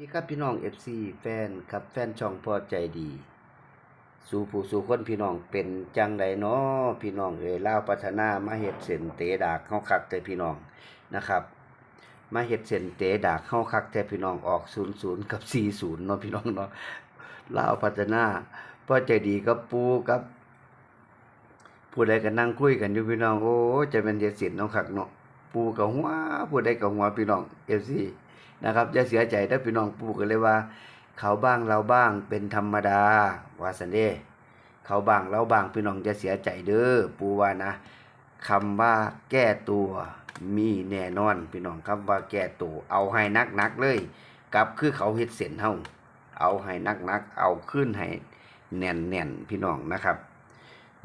นี่ครับพี่น้อง FC แฟนครับแฟนช่องพอใจดี สู่ผู้สู่คนพี่น้องเป็นจังไดเนาะพี่น้องเอ้ยล่าวพัฒนามาเฮ็ดเส้นเตะดากเฮาคักแต่พี่น้องนะครับ มาเฮ็ดเส้นเตะดากเฮาคักแต่พี่น้องออก00กับ40เนาะพี่น้องเนาะล่าวพัฒนาพอใจดีกับปูกับผู้ใดก็นั่งคุยกันอยู่พี่น้องโอ้จะเป็นเฮ็ดเส้นเนาะคักเนาะปูกับหัวผู้ใดกับหัวพี่น้อง FC นะครับอย่าเสียใจถ้าพี่น้องปู่กันเลยว่า เขาบ้างเราบ้างเป็นธรรมดาวาสันเดเขาบ้างเราบ้างพี่น้องจะเสียใจเด้อปู่ว่านะคำว่าแก้ตัวมีแน่นอนพี่น้องคำว่าแก้ตัวเอาให้นักนักเลยกับคือเขาเฮ็ดเส้นเฮาเอาให้นักนักเอาขึ้นให้แน่นแน่นพี่น้องนะครับ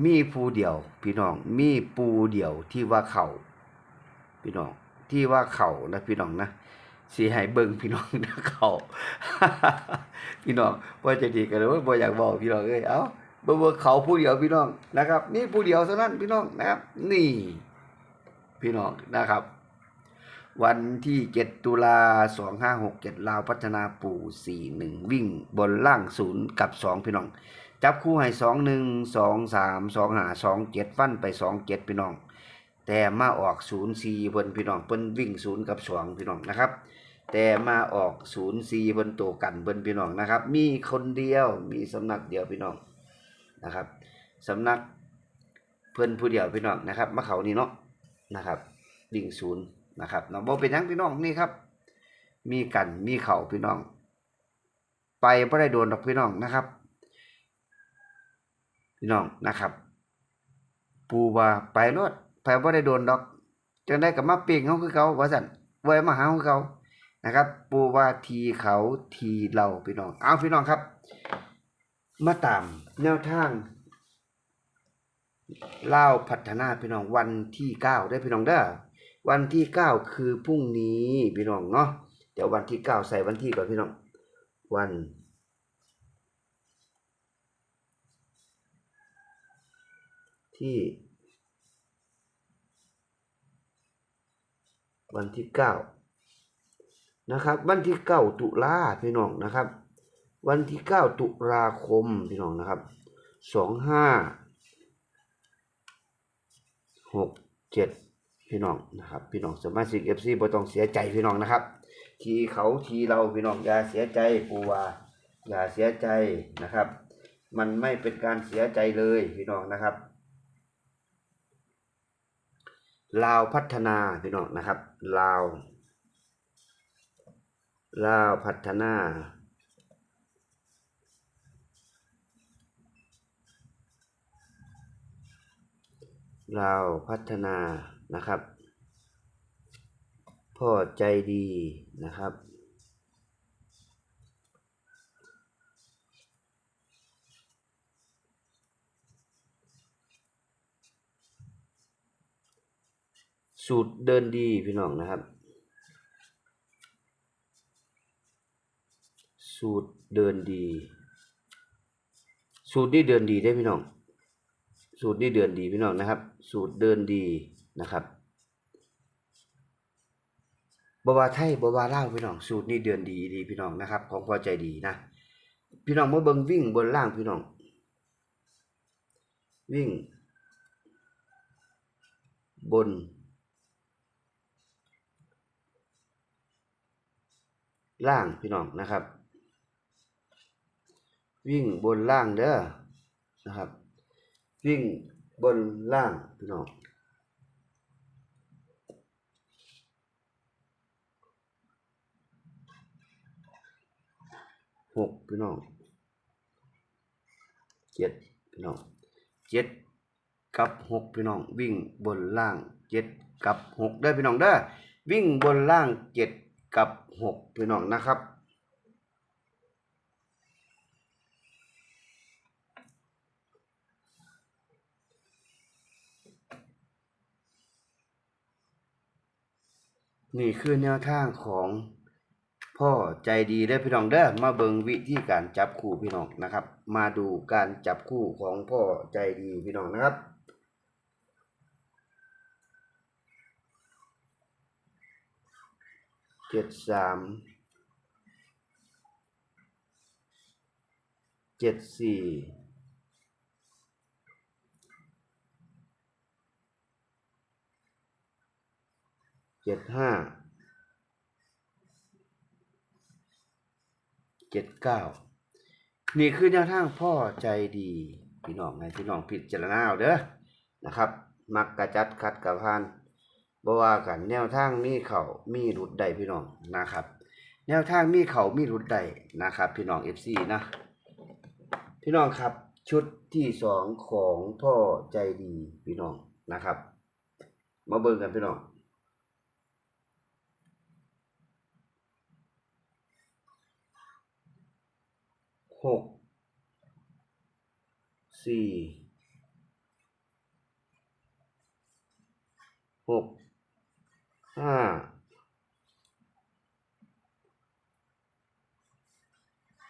มีผู้เดียวพี่น้องมีปูเดียวที่ว่าเขาพี่น้องที่ว่าเขานะพี่น้องนะ สิให้เบิ่งพี่น้องเขาพี่น้องว่าจะดีกันเลยว่าบ่อยากบอกพี่น้องเอ้ยเอ้าเบิ่งว่เขาผู้เดียวพี่น้องนะครับ นี่ผู้เดียวเท่านั้นพี่น้องนะครับ นี่ พี่น้องนะครับ วันที่ 7 ตุลา 2567 ลาวพัฒนาปู่ 41 วิ่งบนล่างศูนย์กับ 2 พี่น้อง จับคู่ให้ 2 1 2 3 2 5 2 7 ฟันไป 2 7 พี่น้องแต่มาออก0 4เพิ่นพี่น้องเพิ่นวิ่ง 0 กับ 2 พี่น้องนะครับ แต่มาออก0 4เพิ่นโตกันเพิ่นพี่น้องนะครับ มีคนเดียวมีสำนักเดียวพี่น้องนะครับสำนักเพิ่อนผู้เดียวพี่น้องนะครับมาเขานี่เนาะนะครับวิ่งศูนย์นะครับเนาะบ่เป็นยังพี่น้องนี่ครับ มีกันมีเขาพี่น้อง ไปบ่ได้โดนดอกพี่น้องนะครับ พี่น้องนะครับ ปูว่าไปรถไปบ่ได้โดนดอกจังได้กับมาเปียงเขาคือเขาว่าซั่นไว้มาหาขอเขา นะครับ ปูว่าทีเขาทีเราพี่น้อง เอาพี่น้องครับ มาตามแนวทางเล่าพัฒนาพี่น้องวันที่เก้าได้พี่น้องเด้อวันที่เก้าคือพรุ่งนี้พี่น้องเนาะเดี๋ยววันที่เก้าใส่วันที่ก่อนพี่น้อง วัน ที่ วันที่เก้า นะครับ วันที่เก้าตุลาพี่น้องนะครับ วันที่เก้าตุลาคมพี่น้องนะครับสองห้าหกเจ็ดพี่น้องนะครับ พี่น้องสมาชิกเอฟซีบ่ต้องเสียใจพี่น้องนะครับ ทีเขาทีเราพี่น้องอย่าเสียใจปูว่าอย่าเสียใจนะครับ มันไม่เป็นการเสียใจเลยพี่น้องนะครับลาวพัฒนาพี่น้องนะครับลาว ลาวพัฒนา ลาวพัฒนานะครับ พ่อใจดีนะครับ สูตรเดินดีพี่น้องนะครับ สูตรเดินดี สูตรนี้เดินดีได้พี่น้อง สูตรนี้เดินดีพี่น้องนะครับ สูตรเดินดีนะครับบวาไทยบวาลาพี่น้อง สูตรนี้เดินดีดีพี่น้องนะครับ ของพอใจดีนะ พี่น้องเมื่อเบิ่งวิ่งบนล่างพี่น้อง วิ่ง บน ล่างพี่น้องนะครับ วิ่งบนล่างเด้อนะครับ วิ่งบนล่างพี่น้องหกพี่น้องเจ็ดพี่น้องเจ็ดกับหกพี่น้อง วิ่งบนล่างเจ็ดกับหกได้อพี่น้องเด้อวิ่งบนล่างเจ็ดกับหกพี่น้องนะครับ นี่คือแนวทางของพ่อใจดีและพี่น้องเด้อมาเบิงวิธีการจับคู่พี่น้องนะครับ มาดูการจับคู่ของพ่อใจดีพี่น้องนะครับ เจ็ดสามเจ็ดสี่ เจ็ดห้าเจ็ดเก้านี่คือแนวทางพ่อใจดีพี่น้องให้พี่น้องพิจารณาเอาเด้อนะครับ มักกระจัดคัดกระพานบว่ากันแนวทางมีเขามีหลุดใดพี่น้องนะครับ แนวทางมีเขามีหลุดใดนะครับ พี่น้อง FC นะ พี่น้องครับชุดที่สองของพ่อใจดีพี่น้องนะครับ มาเบิ่งกันพี่น้อง หกสี่หกห้า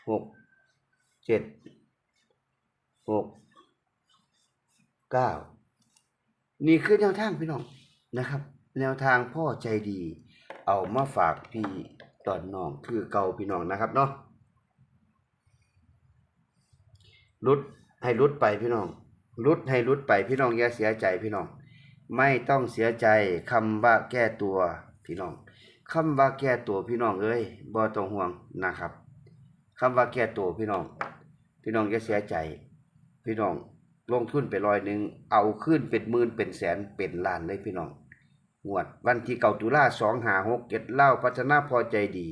หกเจ็ดหกเก้านี่คือแนวทางพี่น้องนะครับ แนวทางพ่อใจดี เอามาฝากพี่ตอนน้องคือเก่าพี่น้องนะครับเนาะ รุดให้รุดไปพี่น้องรุดให้รุดไปพี่น้องอย่าเสียใจพี่น้อง ไม่ต้องเสียใจคำว่าแก้ตัวพี่น้องคำว่าแก้ตัวพี่น้องเอ้ยบ่ต้องห่วงนะครับคำว่าแก้ตัวพี่น้อง พี่น้องอย่าเสียใจ พี่น้องลงทุนไปรอยหนึ่งเอาขึ้นเป็นหมื่นเป็นแสนเป็นล้านเลยพี่น้องงวดวันที่เก่าตุลาสองหาหกเก็ดเล่าพัฒนาพอใจดี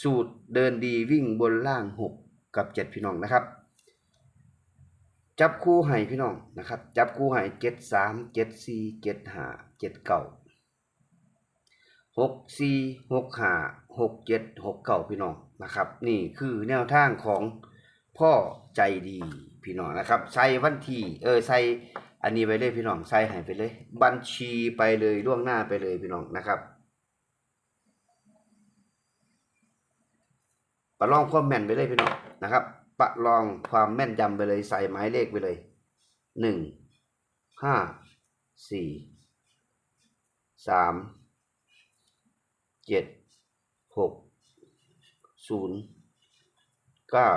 สูตรเดินดีวิ่งบนล่างหกกับเจ็ดพี่น้องนะครับ จับคู่ให้พี่น้องนะครับ จับคู่ให้เจ็ดสามเจ็ดสี่เจ็ดห้าเจ็ดเก้าหกสี่หกห้าหกเจ็ดหกเก้าพี่น้องนะครับ นี่คือแนวทางของพ่อใจดีพี่น้องนะครับ ใส่วันที่เออใส่อันนี้ไปเลยพี่น้องใส่ให้ไปเลย บัญชีไปเลยล่วงหน้าไปเลยพี่น้องนะครับประลองความแม่นไปเลยพี่น้องนะครับ ประลองความแม่นยำไปเลยใส่หมายเลขไปเลยหนึ่งห้าสี่สามเจ็ดหกศูนย์เก้า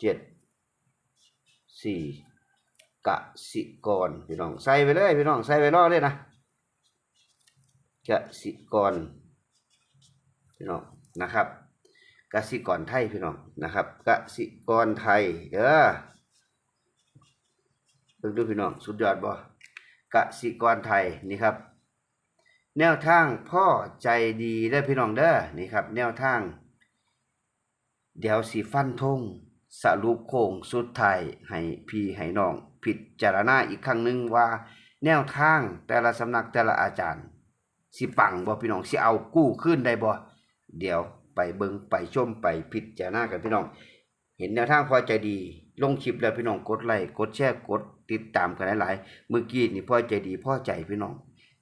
เจ็ดสี่กสิกรพี่น้องใส่ไปเลยพี่น้องใส่ไปรอเลยนะกะสิกรพี่น้องนะครับ กสิกรไทยพี่น้องนะครับกสิกรไทยเด้อเบิ่งดูพี่น้องสุดยอดบ่กสิกรไทยนี่ครับ แนวทางพ่อใจดีเด้พี่น้องเด้อนี่ครับ แนวทาง เดี๋ยวสิฟันธงสรุปโค้งสุดท้ายให้พี่ให้น้องพิดจารณาอีกครั้งหนึ่งว่า แนวทางแต่ละสำนักแต่ละอาจารย์ สิปังบ่พี่น้องสิเอากู้ขึ้นได้บ่เดี๋ยว ไปเบิงไปชมไปพิจารณากันพี่น้อง เห็นแนวทางพอใจดี ลงคลิปแล้วพี่น้องกดไลค์กดแชร์กดติดตามกันหลายๆเมื่อกี้นี่พอใจดีพอใจพี่น้อง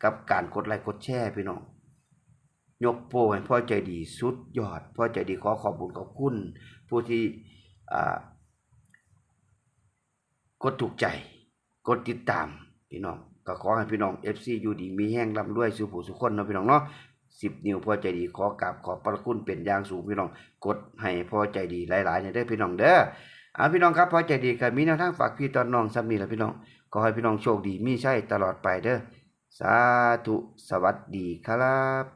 กับการกดไลค์กดแชร์พี่น้อง ยกโปรให้พ่อใจดีสุดยอดพ่อใจดีขอขอบคุณขอบคุณผู้ที่กดถูกใจ กดติดตามพี่น้องก็ขอให้พี่น้อง FC อยู่ดีมีแห้งร่ำรวยสู่ผู้สุขคนเนาะพี่น้องเนาะ สิบนิ้วพ่อใจดีขอกราบขอบพระคุณเป็นอย่างสูงพี่น้องกดให้พ่อใจดีหลายๆเนี่ยได้พี่น้องเด้อเอาพี่น้องครับพ่อใจดีก็มีแนวทางฝากพี่ตอนน้องซ้ำนี่แหละพี่น้องขอให้พี่น้องโชคดีมีใช่ตลอดไปเด้อสาธุสวัสดีครับ